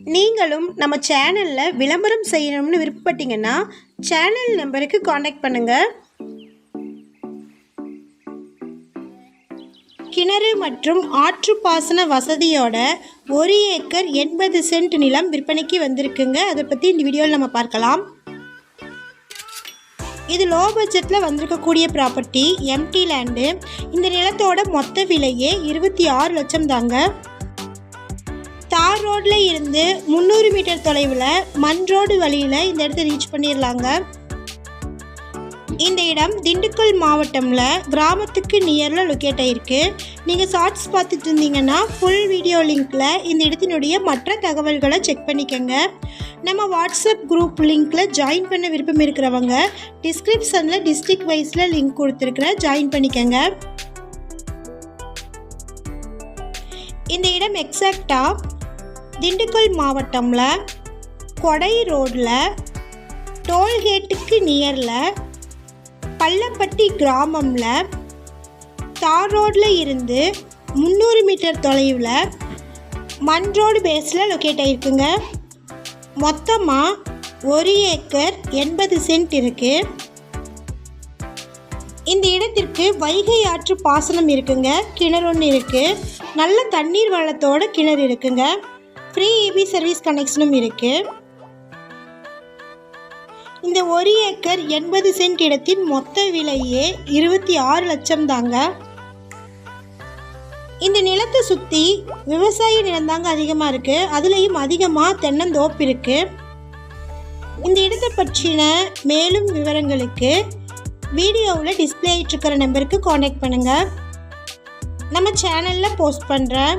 நீங்களும் நம்ம சேனலில் விளம்பரம் செய்யணும்னு விருப்பப்பட்டீங்கன்னா சேனல் நம்பருக்கு காண்டாக்ட் பண்ணுங்கள் கிணறு மற்றும் ஆற்றுப்பாசன வசதியோட ஒரு ஏக்கர் எண்பது சென்ட் நிலம் விற்பனைக்கு வந்திருக்குங்க. அதை பற்றி இந்த வீடியோவில் நம்ம பார்க்கலாம். இது லோ பட்ஜெட்டில் வந்திருக்கக்கூடிய ப்ராப்பர்ட்டி எம்டி லேண்டு இந்த நிலத்தோட மொத்த விலையே இருபத்தி ஆறு லட்சம் தாங்க. தார் ரோட்டில் இருந்து முந்நூறு மீட்டர் தொலைவில் மண் ரோடு வழியில் இந்த இடத்த ரீச் பண்ணிடலாங்க? இந்த இடம் திண்டுக்கல் மாவட்டமில் கிராமத்துக்கு நியரில் லொக்கேட் ஆகிருக்கு நீங்கள் ஷார்ட்ஸ் பார்த்துட்டு இருந்தீங்கன்னா ஃபுல் வீடியோ லிங்க்கில் இந்த இடத்தினுடைய மற்ற தகவல்களை செக் பண்ணிக்கோங்க. நம்ம வாட்ஸ்அப் குரூப் லிங்க்கில் ஜாயின் பண்ண விருப்பம் இருக்கிறவங்க டிஸ்கிரிப்ஷனில் டிஸ்ட்ரிக் வைஸில் லிங்க் கொடுத்துருக்குறேன் ஜாயின் பண்ணிக்கோங்க. இந்த இடம் எக்ஸாக்டாக திண்டுக்கல் மாவட்டம்ல கொடை ரோடில் டோல்கேட்டுக்கு நியரில் பள்ளப்பட்டி கிராமம்ல தார் ரோடில் இருந்து முந்நூறு மீட்டர் தொலைவில் மண் ரோடு பேஸில் லொக்கேட் ஆகிருக்குங்க மொத்தமாக ஒரு ஏக்கர் எண்பது சென்ட் இருக்குது இந்த இடத்திற்கு வைகை ஆற்று பாசனம் இருக்குங்க. கிணறு ஒன்று இருக்குது நல்ல தண்ணீர் வளத்தோட கிணறு இருக்குங்க. ஃப்ரீ இபி சர்வீஸ் கனெக்ஷனும் இருக்குது இந்த ஒரு ஏக்கர் எண்பது சென்ட் இடத்தின் மொத்த விலையே இருபத்தி ஆறு லட்சம் தாங்க. இந்த நிலத்தை சுற்றி விவசாய நிலம் தாங்க அதிகமாக இருக்குது அதுலேயும் அதிகமாக தென்னந்தோப்பு இருக்குது இந்த இடத்தை பற்றின மேலும் விவரங்களுக்கு வீடியோவில் டிஸ்பிளே ஆகிட்டுருக்கிற நம்பருக்கு காண்டாக்ட் பண்ணுங்கள் நம்ம சேனலில் போஸ்ட் பண்ணுறேன்